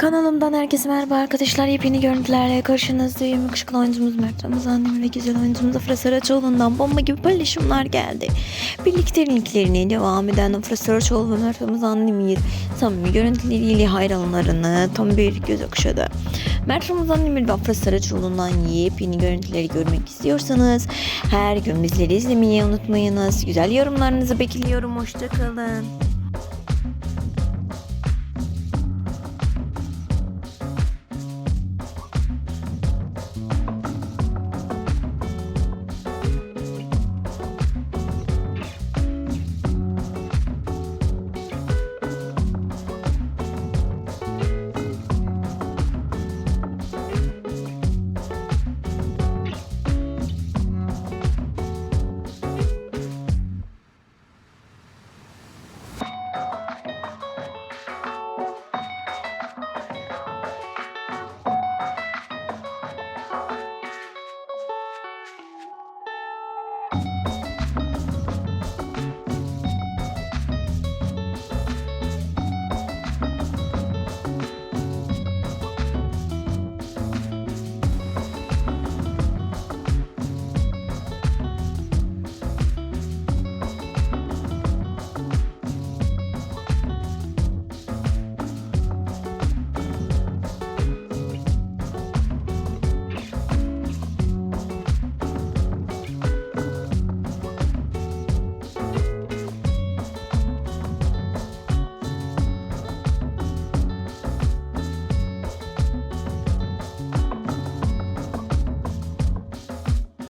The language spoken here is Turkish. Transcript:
Kanalımdan herkese merhaba arkadaşlar. Yepyeni görüntülerle karşınızdayım. Yakışıklı oyuncumuz Mert Ramazan Demir ve güzel oyuncumuz Afra Saraçoğlu'ndan bomba gibi paylaşımlar geldi. Birlikteliklerine devam eden Afra Saraçoğlu ve Mert Ramazan Demir samimi görüntüleriyle hayranlarını tam bir göz okşadı. Mert Ramazan Demir ve Afra Saraçoğlu'ndan yepyeni görüntüleri görmek istiyorsanız her gün bizleri izlemeyi unutmayınız. Güzel yorumlarınızı bekliyorum. Hoşçakalın.